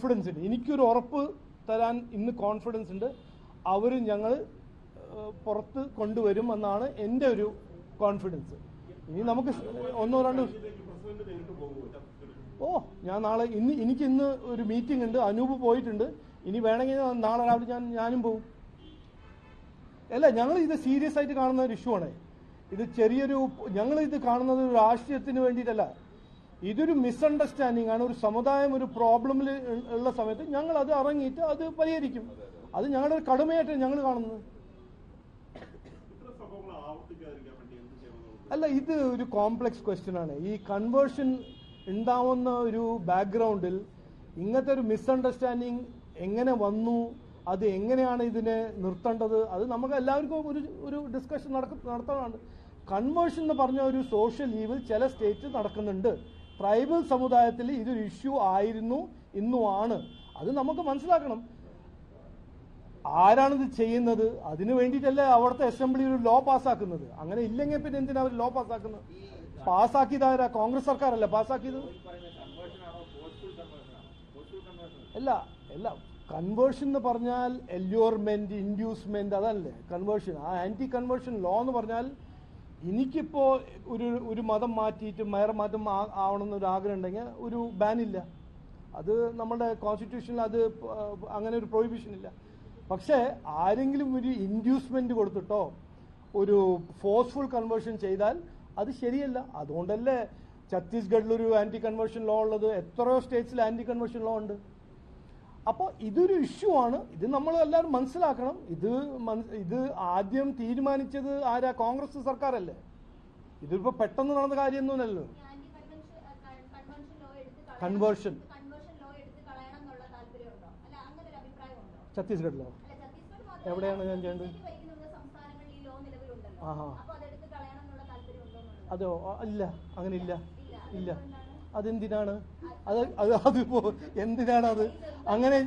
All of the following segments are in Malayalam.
കോൺഫിഡൻസ് ഉണ്ട്. എനിക്കൊരു ഉറപ്പ് തരാൻ ഇന്ന് കോൺഫിഡൻസ് ഉണ്ട്. അവർ ഞങ്ങൾ പുറത്ത് കൊണ്ടുവരും എന്നാണ് എന്റെ ഒരു കോൺഫിഡൻസ് ഇനി നമുക്ക് ഒന്നോ രണ്ടോ ഓ ഞാൻ നാളെ ഇന്ന് എനിക്ക് ഇന്ന് ഒരു മീറ്റിംഗ് ഉണ്ട്. അനൂപ് പോയിട്ടുണ്ട്. ഇനി വേണമെങ്കിൽ നാളെ രാവിലെ ഞാൻ ഞാനും പോകും അല്ല ഞങ്ങൾ ഇത് സീരിയസ് ആയിട്ട് കാണുന്ന ഒരു ഇഷ്യൂ ആണ്. ഇത് ചെറിയൊരു ഞങ്ങൾ ഇത് കാണുന്നത് ഒരു രാഷ്ട്രീയത്തിന് വേണ്ടിയിട്ടല്ല. ഇതൊരു മിസ്അണ്ടർസ്റ്റാൻഡിംഗ് ആണ്. ഒരു സമുദായം ഒരു പ്രോബ്ലമിൽ ഉള്ള സമയത്ത് ഞങ്ങൾ അത് ഇറങ്ങിയിട്ട് അത് പരിഹരിക്കും. അത് ഞങ്ങളുടെ ഒരു കടുമയായിട്ട് ഞങ്ങൾ കാണുന്നത് അല്ല ഇത് ഒരു കോംപ്ലക്സ് ക്വസ്റ്റ്യൻ ആണ്. ഈ കൺവേർഷൻ ഉണ്ടാവുന്ന ഒരു ബാക്ക്ഗ്രൗണ്ടിൽ ഇങ്ങനത്തെ ഒരു മിസ്അണ്ടർസ്റ്റാൻഡിങ് എങ്ങനെ വന്നു? അത് എങ്ങനെയാണ് ഇതിനെ നിർത്തേണ്ടത്? അത് നമുക്ക് എല്ലാവർക്കും ഒരു ഒരു ഡിസ്കഷൻ നടക്ക നടത്താനുണ്ട്. കൺവേർഷൻ എന്ന് പറഞ്ഞ ഒരു സോഷ്യൽ ലീവിൽ ചില സ്റ്റേറ്റ് നടക്കുന്നുണ്ട്. ട്രൈബൽ സമുദായത്തിൽ ഇതൊരു ഇഷ്യൂ ആയിരുന്നു ഇന്നും ആണ് അത് നമുക്ക് മനസ്സിലാക്കണം. ആരാണിത് ചെയ്യുന്നത്? അതിനു വേണ്ടിയിട്ടല്ലേ അവിടുത്തെ അസംബ്ലി ഒരു ലോ പാസ്സാക്കുന്നത്? അങ്ങനെ ഇല്ലെങ്കിൽ പിന്നെ എന്തിനാ അവർ ലോ പാസ്സാക്കുന്നത്? പാസ്സാക്കിയത് ആരാ കോൺഗ്രസ് സർക്കാരല്ലേ പാസ്സാക്കിയത്? അല്ല അല്ല കൺവേർഷൻ എന്ന് പറഞ്ഞാൽ എല്യൂർമെന്റ് ഇൻഡ്യൂസ്മെന്റ് അതല്ലേ? കൺവേർഷൻ ആ ആന്റി കൺവേർഷൻ ലോ എന്ന് പറഞ്ഞാൽ എനിക്കിപ്പോ ഒരു ഒരു മതം മാറ്റിയിട്ട് വേറെ മതം ആവണമെന്നൊരു ആഗ്രഹം ഉണ്ടെങ്കിൽ ഒരു ബാൻ ഇല്ല. അത് നമ്മുടെ കോൺസ്റ്റിറ്റ്യൂഷനിൽ അത് അങ്ങനെ ഒരു പ്രൊഹിബിഷൻ ഇല്ല. പക്ഷേ ആരെങ്കിലും ഒരു ഇൻഡ്യൂസ്മെന്റ് കൊടുത്തിട്ടോ ഒരു ഫോഴ്സ്ഫുൾ കൺവേർഷൻ ചെയ്താൽ അത് ശരിയല്ല. അതുകൊണ്ടല്ലേ ഛത്തീസ്ഗഡിൽ ഒരു ആന്റി കൺവേർഷൻ ലോ ഉള്ളത്. എത്രയോ സ്റ്റേറ്റ്സിൽ ആന്റി കൺവേർഷൻ ലോ ഉണ്ട്. അപ്പോൾ ഇതൊരു ഇഷ്യൂ ആണ്. ഇത് നമ്മൾ എല്ലാവരും മനസ്സിലാക്കണം. ഇത് ഇത് ആദ്യം തീരുമാനിച്ചത് ആരാ? കോൺഗ്രസ് സർക്കാരല്ലേ? ഇതിപ്പോ പെട്ടെന്ന് നടന്ന കാര്യമൊന്നുമല്ലല്ലോ. കൺവേർഷൻ ഛത്തീസ്ഗഡിലോ? എവിടെയാണ് ഞാൻ ചെയ്യേണ്ടത്? ആ ആഹാ. അതോ ഇല്ല. അങ്ങനെ ഇല്ല. ഇല്ല? അതെന്തിനാണ്? അത് അത് അതിപ്പോ എന്തിനാണ് അത് അങ്ങനെ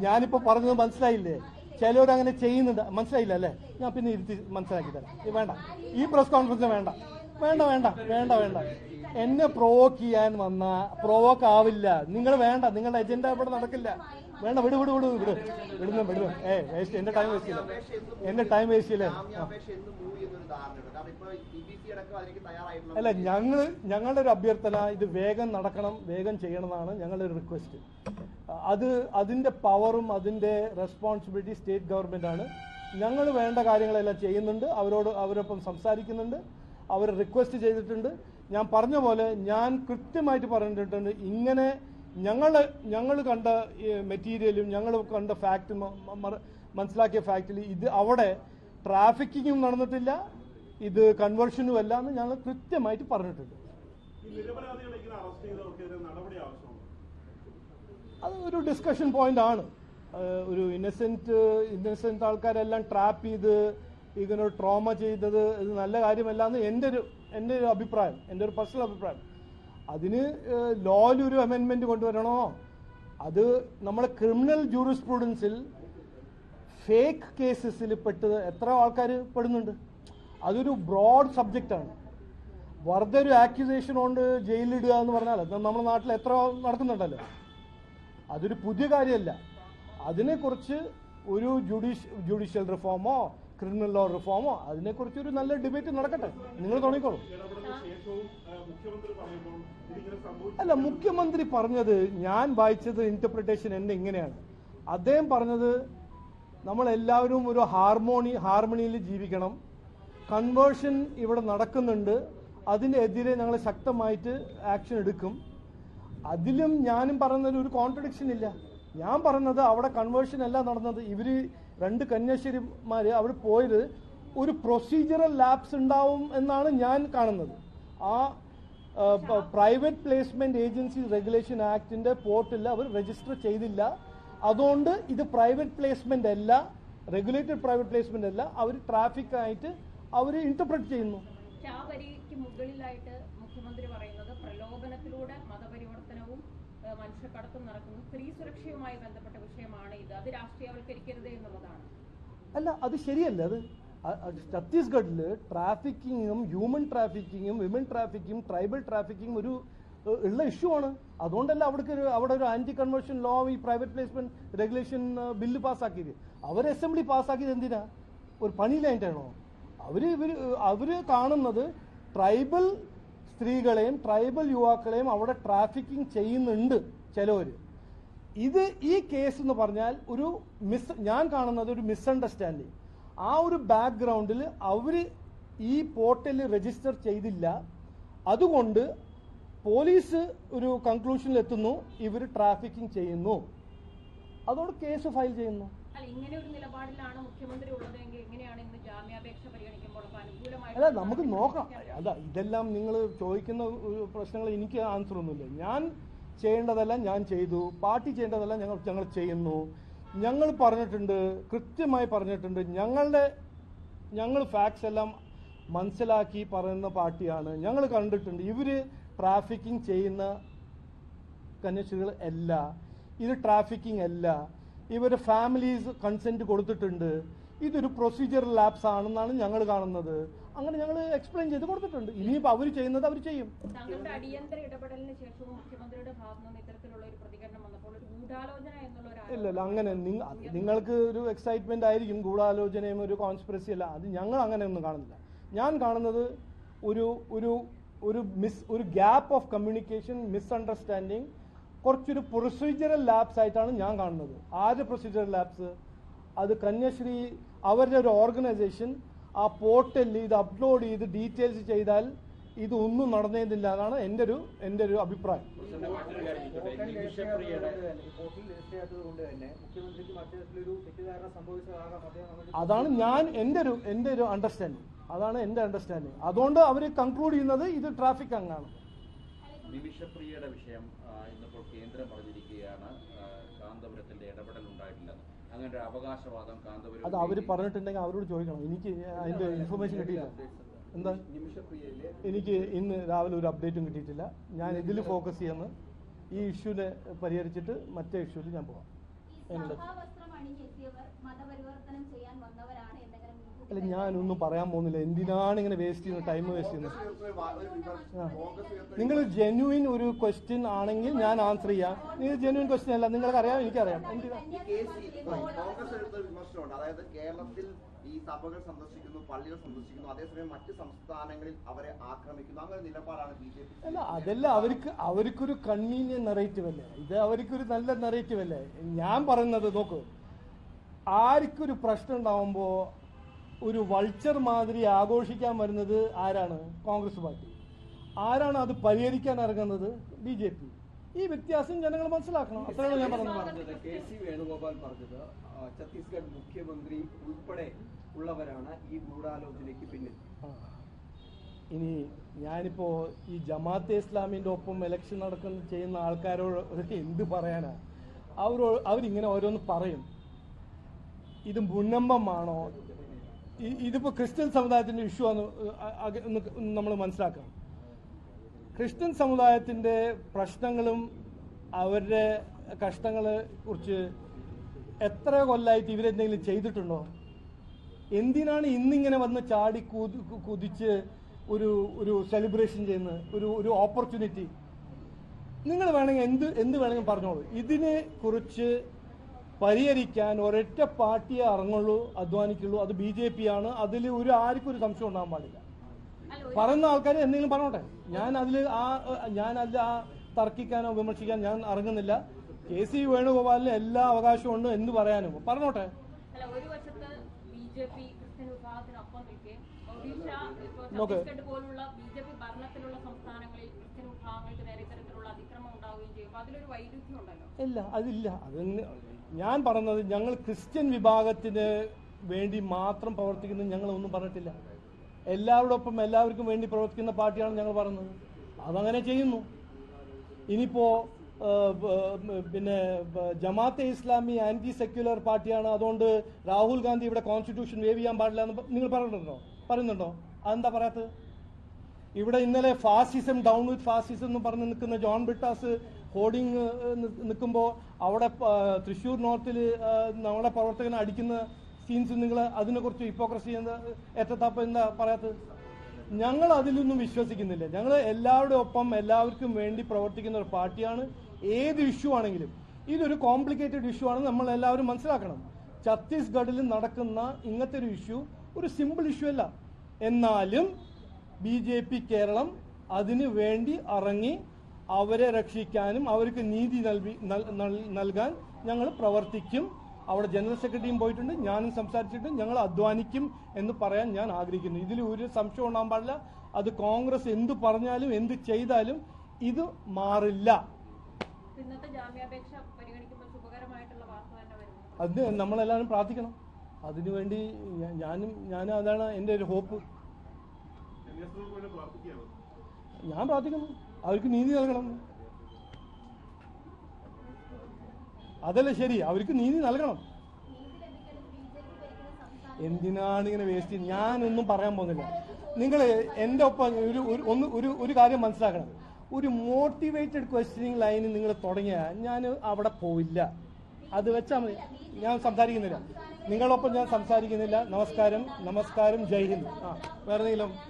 ഞാനിപ്പോ പറഞ്ഞത് മനസ്സിലായില്ലേ? ചിലവർ അങ്ങനെ ചെയ്യുന്നുണ്ട്. മനസ്സിലായില്ല അല്ലേ? ഞാൻ പിന്നെ ഇരുത്തി മനസ്സിലാക്കി തരാം. വേണ്ട. ഈ പ്രസ് കോൺഫറൻസ് വേണ്ട. വേണ്ട വേണ്ട വേണ്ട വേണ്ട. എന്നെ പ്രൊവോക്ക് ചെയ്യാൻ വന്ന പ്രൊവോക്ക് ആവില്ല. നിങ്ങൾ വേണ്ട. നിങ്ങളുടെ എജൻഡ ഇവിടെ നടക്കില്ല. വേണ്ട വിട് വിട് വിട് വിട്. വിടുന്നു വിടുന്നു. ഏ വേസ്റ്റ് എന്റെ ടൈം വേസ്റ്റ് ചെയ്യില്ല? എന്റെ ടൈം വേസ്റ്റ് ചെയ്യില്ലേ? അല്ല ഞങ്ങൾ ഞങ്ങളുടെ ഒരു അഭ്യർത്ഥന ഇത് വേഗം നടക്കണം വേഗം ചെയ്യണമെന്നാണ് ഞങ്ങളുടെ ഒരു റിക്വസ്റ്റ് അത് അതിന്റെ പവറും അതിന്റെ റെസ്പോൺസിബിലിറ്റി സ്റ്റേറ്റ് ഗവൺമെന്റ് ആണ്. ഞങ്ങൾ വേണ്ട കാര്യങ്ങളെല്ലാം ചെയ്യുന്നുണ്ട്. അവരോട് അവരൊപ്പം സംസാരിക്കുന്നുണ്ട്. അവർ റിക്വസ്റ്റ് ചെയ്തിട്ടുണ്ട്. ഞാൻ പറഞ്ഞ പോലെ ഞാൻ കൃത്യമായിട്ട് പറഞ്ഞിട്ടുണ്ട് ഇങ്ങനെ ഞങ്ങൾ ഞങ്ങൾ കണ്ട മെറ്റീരിയലും ഞങ്ങൾ കണ്ട ഫാക്ട് മനസ്സിലാക്കിയ ഫാക്റ്റിൽ ഇത് അവിടെ ട്രാഫിക്കിങ്ങും നടന്നിട്ടില്ല ഇത് കൺവേർഷനും അല്ല എന്ന് ഞങ്ങൾ കൃത്യമായിട്ട് പറഞ്ഞിട്ടുണ്ട്. അത് ഒരു ഡിസ്കഷൻ പോയിന്റ് ആണ്. ഒരു ഇന്നസെന്റ് ഇന്നസെന്റ് ആൾക്കാരെല്ലാം ട്രാപ്പ് ചെയ്ത് ഇങ്ങനെ ട്രോമ ചെയ്തത് ഇത് നല്ല കാര്യമല്ല എന്ന് എന്റെ ഒരു എന്റെ ഒരു അഭിപ്രായം എന്റെ ഒരു പേഴ്സണൽ അഭിപ്രായം. അതിന് ഒരു അമെൻമെന്റ് കൊണ്ടുവരണോ? അത് നമ്മളെ ക്രിമിനൽ ജൂറിസ്പ്രൂഡൻസിൽ ഫേക്ക് കേസസിൽ പെട്ട് എത്ര ആൾക്കാർ പെടുന്നുണ്ട്? അതൊരു ബ്രോഡ് സബ്ജക്റ്റ് ആണ് വെറുതെ ഒരു ആക്യുസേഷൻ കൊണ്ട് ജയിലിടുക എന്ന് പറഞ്ഞാൽ അത് നമ്മുടെ നാട്ടിൽ എത്ര നടക്കുന്നുണ്ടല്ലോ? അതൊരു പുതിയ കാര്യമല്ല. അതിനെക്കുറിച്ച് ഒരു ജുഡീഷ് ജുഡീഷ്യൽ റിഫോമോ ക്രിമിനൽ ലോ റിഫോമോ അതിനെക്കുറിച്ച് ഒരു നല്ല ഡിബേറ്റ് നടക്കട്ടെ. നിങ്ങൾ തുടങ്ങിക്കോളൂ അല്ല മുഖ്യമന്ത്രി പറഞ്ഞത് ഞാൻ വായിച്ചത് ഇന്റർപ്രിട്ടേഷൻ എന്നെ ഇങ്ങനെയാണ്. അദ്ദേഹം പറഞ്ഞത് നമ്മളെല്ലാവരും ഒരു ഹാർമോണി ഹാർമണിയിൽ ജീവിക്കണം. കൺവേർഷൻ ഇവിടെ നടക്കുന്നുണ്ട്. അതിനെതിരെ ഞങ്ങൾ ശക്തമായിട്ട് ആക്ഷൻ എടുക്കും. അതിലും ഞാനും പറയുന്നതിൽ ഒരു കോൺട്രഡിക്ഷൻ ഇല്ല. ഞാൻ പറഞ്ഞത് അവിടെ കൺവേർഷൻ അല്ല നടന്നത്. ഇവർ രണ്ട് കന്യാശ്ശേരിമാർ അവിടെ പോയത് ഒരു പ്രൊസീജിയറൽ ലാബ്സ് ഉണ്ടാവും എന്നാണ് ഞാൻ കാണുന്നത്. ആ പ്രൈവറ്റ് പ്ലേസ്മെന്റ് ഏജൻസി റെഗുലേഷൻ ആക്ടിന്റെ പോർട്ടിൽ അവർ രജിസ്റ്റർ ചെയ്തില്ല. അതുകൊണ്ട് ഇത് പ്രൈവറ്റ് പ്ലേസ്മെന്റ് അല്ല റെഗുലേറ്റഡ് പ്രൈവറ്റ് പ്ലേസ്മെന്റ് അല്ല അവർ ട്രാഫിക് ആയിട്ട് അവർ ഇന്റർപ്രറ്റ് ചെയ്യുന്നു. മുകളിലായിട്ട് മുഖ്യമന്ത്രി പറയുന്നത് പ്രലോഭനത്തിലൂടെ ഏഹ്, മനുഷ്യക്കടത്തും നടക്കുന്നു. സ്ത്രീ സുരക്ഷയുമായി ബന്ധപ്പെട്ട വിഷയമാണ് ഇത്. അത് രാഷ്ട്രീയവൽക്കരിക്കരുത് എന്നുള്ളതാണ്. അല്ല അത് ശരിയല്ല. അത് ഛത്തീസ്ഗഡിൽ ട്രാഫിക്കിങ്ങും ഹ്യൂമൻ ട്രാഫിക്കിങ്ങും വിമൻ ട്രാഫിക്കിങ്ങും ട്രൈബൽ ട്രാഫിക്കിങ്ങും ഒരു ഉള്ള ഇഷ്യൂ ആണ്. അതുകൊണ്ടല്ല അവിടേക്ക് ഒരു അവിടെ ഒരു ആന്റി കൺവേർഷൻ ലോ ഈ പ്രൈവറ്റ് പ്ലേസ്മെന്റ് റെഗുലേഷൻ ബില്ല് പാസ്സാക്കിയത്. അവർ അസംബ്ലി പാസ്സാക്കിയത് എന്തിനാ? ഒരു പണിയിലായിട്ടാണോ അവർ ഇവർ അവർ കാണുന്നത് ട്രൈബൽ സ്ത്രീകളെയും ട്രൈബൽ യുവാക്കളെയും അവിടെ ട്രാഫിക്കിംഗ് ചെയ്യുന്നുണ്ട് ചിലവര്. ഇത് ഈ കേസ് എന്ന് പറഞ്ഞാൽ ഒരു മിസ് ഞാൻ കാണുന്നത് ഒരു മിസ്അണ്ടർസ്റ്റാൻഡിങ് ആ ഒരു ബാക്ക്ഗ്രൗണ്ടിൽ അവർ ഈ പോർട്ടലിൽ രജിസ്റ്റർ ചെയ്തില്ല. അതുകൊണ്ട് പോലീസ് ഒരു കൺക്ലൂഷനിൽ എത്തുന്നു ഇവർ ട്രാഫിക്കിംഗ് ചെയ്യുന്നു. അതോടെ കേസ് ഫയൽ ചെയ്യുന്നു. ഇങ്ങനെ ഒരു നിലപാടിലാണ് മുഖ്യമന്ത്രി അല്ല നമുക്ക് നോക്കാം. അല്ല ഇതെല്ലാം നിങ്ങൾ ചോദിക്കുന്ന പ്രശ്നങ്ങൾ എനിക്ക് ആൻസർ ഒന്നുമില്ല. ഞാൻ ചെയ്യേണ്ടതെല്ലാം ഞാൻ ചെയ്തു. പാർട്ടി ചെയ്യേണ്ടതെല്ലാം ഞങ്ങൾ ഞങ്ങൾ ചെയ്യുന്നു. ഞങ്ങൾ പറഞ്ഞിട്ടുണ്ട് കൃത്യമായി പറഞ്ഞിട്ടുണ്ട്. ഞങ്ങളുടെ ഞങ്ങൾ ഫാക്ട്സ് എല്ലാം മനസ്സിലാക്കി പറയുന്ന പാർട്ടിയാണ്. ഞങ്ങൾ കണ്ടിട്ടുണ്ട്. ഇവർ ട്രാഫിക്കിംഗ് ചെയ്യുന്ന കന്യാസ്ത്രീകൾ അല്ല. ഇത് ട്രാഫിക്കിംഗ് അല്ല. ഇവർ ഫാമിലീസ് കൺസെന്റ് കൊടുത്തിട്ടുണ്ട്. ഇതൊരു പ്രൊസീജിയർ ലാബ്സ് ആണെന്നാണ് ഞങ്ങൾ കാണുന്നത്. അങ്ങനെ ഞങ്ങൾ എക്സ്പ്ലെയിൻ ചെയ്ത് കൊടുത്തിട്ടുണ്ട്. ഇനിയിപ്പോൾ അവർ ചെയ്യുന്നത് അവർ ചെയ്യും. താങ്കളുടെ അടിയന്തര ഇടപെടലിന് ശേഷവും മുഖ്യമന്ത്രിയുടെ ഭാഗത്തു നിന്ന് ഇത്തരത്തിലുള്ള ഒരു പ്രതികരണം വന്നപ്പോൾ ഒരു ഗൂഢാലോചന എന്നുള്ള ഇല്ല ഇല്ല അങ്ങനെ നിങ്ങൾക്ക് ഒരു എക്സൈറ്റ്മെന്റ് ആയിരിക്കും ഗൂഢാലോചനയും ഒരു കോൺസ്പിറസി അല്ല. അത് ഞങ്ങൾ അങ്ങനെ ഒന്നും കാണുന്നില്ല. ഞാൻ കാണുന്നത് ഒരു ഒരു ഒരു മിസ് ഒരു ഗ്യാപ്പ് ഓഫ് കമ്മ്യൂണിക്കേഷൻ മിസ്അണ്ടർസ്റ്റാൻഡിങ് കുറച്ചൊരു പ്രൊസീജിയറൽ ലാബ്സ് ആയിട്ടാണ് ഞാൻ കാണുന്നത്. ആദ്യ പ്രൊസീജിയറൽ ലാബ്സ് അത് കന്യാശ്രീ അവരുടെ ഒരു ഓർഗനൈസേഷൻ ആ പോർട്ടലിൽ ഇത് അപ്ലോഡ് ചെയ്ത് ഡീറ്റെയിൽസ് ചെയ്താൽ ഇത് ഒന്നും നടന്നേന്നില്ല എന്നാണ് എന്റെ ഒരു എന്റെ ഒരു അഭിപ്രായം. അതാണ് ഞാൻ എന്റെ ഒരു എന്റെ ഒരു അണ്ടർസ്റ്റാൻഡിങ് അതാണ് എന്റെ അണ്ടർസ്റ്റാൻഡിങ് അതുകൊണ്ട് അവർ കൺക്ലൂഡ് ചെയ്യുന്നത് ഇത് ട്രാഫിക് അങ്ങാണ്. വിഷയം ഇന്നിപ്പോൾ കേന്ദ്രം പറഞ്ഞിരിക്കുകയാണ് കാന്തപുരത്തിന്റെ ഇടപെടൽ ഉണ്ടായിട്ടില്ലെന്ന് അങ്ങനെ അവകാശവാദം കാന്തപുരം അത് അവർ പറഞ്ഞിട്ടുണ്ടെങ്കിൽ അവരോട് ചോദിക്കണം. എനിക്ക് അതിന്റെ ഇൻഫർമേഷൻ കിട്ടിയില്ല. എന്താ? എനിക്ക് ഇന്ന് രാവിലെ ഒരു അപ്ഡേറ്റും കിട്ടിയിട്ടില്ല. ഞാൻ ഇതിൽ ഫോക്കസ് ചെയ്യുന്നു. ഈ ഇഷ്യൂനെ പരിഹരിച്ചിട്ട് മറ്റേ ഇഷ്യൂവിൽ ഞാൻ പോവാം. ഈ അല്ല ഞാനൊന്നും പറയാൻ പോകുന്നില്ല. എന്തിനാണ് ഇങ്ങനെ വേസ്റ്റ് ചെയ്യുന്നത്? ടൈം വേസ്റ്റ് ചെയ്യുന്നത്? നിങ്ങൾ ജെന്യൂൻ ഒരു ക്വസ്റ്റ്യൻ ആണെങ്കിൽ ഞാൻ ആൻസർ ചെയ്യാം. നിങ്ങൾ ജെന്യൂൻ ക്വസ്റ്റ്യൻ അല്ല. നിങ്ങൾക്ക് അറിയാം എനിക്കറിയാം. അതായത് കേരളത്തിൽ ഈ സഭകൾ സന്ദർശിക്കുന്നു പള്ളികൾ സന്ദർശിക്കുന്നു. അതേസമയം മറ്റ് സംസ്ഥാനങ്ങളിൽ അവരെ ആക്രമിക്കുന്നു. അങ്ങനെ നിലപാടാണ് ബി ജെ പി അല്ല അതല്ല അവർക്ക് അവർക്കൊരു കൺവീനിയൻ നെറേറ്റീവ് അല്ലേ? ഇത് അവർക്കൊരു നല്ല നെറേറ്റീവ് അല്ലേ? ഞാൻ പറയുന്നത് നോക്കൂ. ആർക്കൊരു പ്രശ്നം ഉണ്ടാവുമ്പോ ഒരു വൾച്ചർ മാതിരി ആഘോഷിക്കാൻ വരുന്നത് ആരാണ്? കോൺഗ്രസ് പാർട്ടി. ആരാണ് അത് പരിഹരിക്കാൻ ഇറങ്ങുന്നത്? B J P. ഈ വ്യത്യാസം ജനങ്ങൾ മനസ്സിലാക്കണം. അത്രയാണ് ഞാൻ പറഞ്ഞത്. കെ സി വേണുഗോപാൽ പറഞ്ഞത് ഛത്തീസ്ഗഡ് മുഖ്യമന്ത്രി ഉൾപ്പെടെ ഉള്ളവരാണ് ഈ ഗൂഢാലോചനയ്ക്ക് പിന്നിൽ. ഇനി ഞാനിപ്പോ ഈ ജമാഅത്തെ ഇസ്ലാമിന്റെ ഒപ്പം ഇലക്ഷൻ നടക്കുന്ന ചെയ്യുന്ന ആൾക്കാരോട് എന്ത് പറയാനാ? അവർ അവരിങ്ങനെ ഓരോന്ന് പറയും. ഇത് മുന്നമ്പമാണോ ഇതിപ്പോ ക്രിസ്ത്യൻ സമുദായത്തിന്റെ ഇഷ്യൂ ആണ് നമ്മൾ മനസ്സിലാക്കണം ക്രിസ്ത്യൻ സമുദായത്തിന്റെ പ്രശ്നങ്ങളും അവരുടെ കഷ്ടങ്ങളെ കുറിച്ച് എത്ര കൊല്ലായിട്ട് ഇവരെന്തെങ്കിലും ചെയ്തിട്ടുണ്ടോ? എന്തിനാണ് ഇന്നിങ്ങനെ വന്ന് ചാടി കുതി- കുതിച്ച് ഒരു ഒരു സെലിബ്രേഷൻ ചെയ്യുന്നത്? ഒരു ഒരു ഓപ്പർച്യൂണിറ്റി നിങ്ങൾ വേണമെങ്കിൽ എന്ത് എന്ത് വേണമെങ്കിലും പറഞ്ഞോളൂ. ഇതിനെ കുറിച്ച് പരിഹരിക്കാൻ ഒരൊറ്റ പാർട്ടിയെ ഇറങ്ങുള്ളൂ അധ്വാനിക്കുള്ളൂ അത് ബി ജെ പി ആണ് അതിൽ ഒരു ആർക്കും ഒരു സംശയം ഉണ്ടാകാൻ പാടില്ല. പറയുന്ന ആൾക്കാർ എന്തെങ്കിലും പറഞ്ഞോട്ടെ? ഞാൻ അതിൽ ആ ഞാൻ അതിൽ ആ തർക്കിക്കാനോ വിമർശിക്കാൻ ഞാൻ ഇറങ്ങുന്നില്ല കെ സി വേണുഗോപാലിന് എല്ലാ അവകാശവും ഉണ്ട് എന്ന് പറയാനും. പറഞ്ഞോട്ടെ? ബി ജെ പി ക്രിസ്ത്യൻ വിഭാഗത്തിനൊപ്പം നിൽക്കുകയും ഒഡീഷ ഇപ്പോൾ നോക്ക്. ഛത്തീസ്ഗഡ് പോലുള്ള ബി ജെ പി ഭരണത്തിലുള്ള സംസ്ഥാനങ്ങളിൽ ക്രിസ്ത്യൻ വിഭാഗങ്ങൾക്ക് നേരെ ഇത്തരത്തിലുള്ള അതിക്രമം ഉണ്ടാവുകയും ചെയ്യും. അതിലൊരു വൈരുദ്ധ്യം ഉണ്ടല്ലോ. ഇല്ല അതില്ല. അത് ഞാൻ പറഞ്ഞത് ഞങ്ങൾ ക്രിസ്ത്യൻ വിഭാഗത്തിന് വേണ്ടി മാത്രം പ്രവർത്തിക്കുന്നത് ഞങ്ങൾ ഒന്നും പറഞ്ഞിട്ടില്ല. എല്ലാവരോടൊപ്പം എല്ലാവർക്കും വേണ്ടി പ്രവർത്തിക്കുന്ന പാർട്ടിയാണ് ഞങ്ങൾ പറഞ്ഞത്. അതങ്ങനെ ചെയ്യുന്നു. ഇനിയിപ്പോ പിന്നെ ജമാഅത്തെ ഇസ്ലാമി ആന്റി സെക്യുലർ പാർട്ടിയാണ്. അതുകൊണ്ട് രാഹുൽ ഗാന്ധി ഇവിടെ കോൺസ്റ്റിറ്റ്യൂഷൻ വേവ് ചെയ്യാൻ പാടില്ല എന്ന് നിങ്ങൾ പറഞ്ഞിട്ടുണ്ടോ പറയുന്നുണ്ടോ? അതെന്താ പറയാത്തത്? ഇവിടെ ഇന്നലെ ഫാസിസം ഡൗൺ വിത്ത് ഫാസിസം എന്ന് പറഞ്ഞ് നിൽക്കുന്ന ജോൺ ബ്രിട്ടാസ് ഹോർഡിങ് നിൽക്കുമ്പോൾ അവിടെ തൃശ്ശൂർ നോർത്തിൽ നമ്മളെ പ്രവർത്തകനെ അടിക്കുന്ന സീൻസ് നിങ്ങൾ അതിനെക്കുറിച്ച് ഹിപ്പോക്രസി എന്താ എത്തത്തപ്പം എന്താ പറയാത്തത്? ഞങ്ങൾ അതിലൊന്നും വിശ്വസിക്കുന്നില്ല. ഞങ്ങൾ എല്ലാവരുടെ ഒപ്പം എല്ലാവർക്കും വേണ്ടി പ്രവർത്തിക്കുന്ന ഒരു പാർട്ടിയാണ്. ഏത് ഇഷ്യൂ ആണെങ്കിലും. ഇതൊരു കോംപ്ലിക്കേറ്റഡ് ഇഷ്യൂ ആണെന്ന് നമ്മൾ എല്ലാവരും മനസ്സിലാക്കണം. ഛത്തീസ്ഗഡിൽ നടക്കുന്ന ഇങ്ങനത്തെ ഒരു ഇഷ്യൂ ഒരു സിമ്പിൾ ഇഷ്യൂ അല്ല. എന്നാലും ബി ജെ പി കേരളം അതിനു വേണ്ടി ഇറങ്ങി അവരെ രക്ഷിക്കാനും അവർക്ക് നീതി നൽകി നൽ- നൽ- നൽകാൻ ഞങ്ങൾ പ്രവർത്തിക്കും. അവിടെ ജനറൽ സെക്രട്ടറിയും പോയിട്ടുണ്ട് ഞാനും സംസാരിച്ചിട്ടുണ്ട് ഞങ്ങൾ അധ്വാനിക്കും എന്ന് പറയാൻ ഞാൻ ആഗ്രഹിക്കുന്നു. ഇതിൽ ഒരു സംശയം ഉണ്ടാകാൻ പാടില്ല. അത് കോൺഗ്രസ് എന്ത് പറഞ്ഞാലും എന്ത് ചെയ്താലും ഇത് മാറില്ല. അത് നമ്മളെല്ലാവരും പ്രാർത്ഥിക്കണം. അതിനുവേണ്ടി ഞാനും ഞാനും അതാണ് എന്റെ ഒരു ഹോപ്പ്. ഞാൻ പ്രാർത്ഥിക്കുന്നു. അവർക്ക് നീതി നൽകണം. അതല്ലേ ശരി. അവർക്ക് നീതി നൽകണം. എന്തിനാണ് ഇങ്ങനെ വേസ്റ്റ് ചെയ്യുന്നത്? ഞാനൊന്നും പറയാൻ പോകുന്നില്ല. നിങ്ങൾ എന്റെ ഒപ്പം ഒരു ഒരു- ഒന്ന് ഒരു ഒരു കാര്യം മനസ്സിലാക്കണം. ഒരു മോട്ടിവേറ്റഡ് ക്വസ്റ്റ്യനിങ് ലൈനിൽ നിങ്ങൾ തുടങ്ങിയാൽ ഞാൻ അവിടെ പോയില്ല അത് വെച്ചാൽ മതി. ഞാൻ സംസാരിക്കുന്നില്ല. നിങ്ങളൊപ്പം ഞാൻ സംസാരിക്കുന്നില്ല. നമസ്കാരം. നമസ്കാരം. ജയ് ഹിന്ദ്. ആ വേറെ എന്തെങ്കിലും?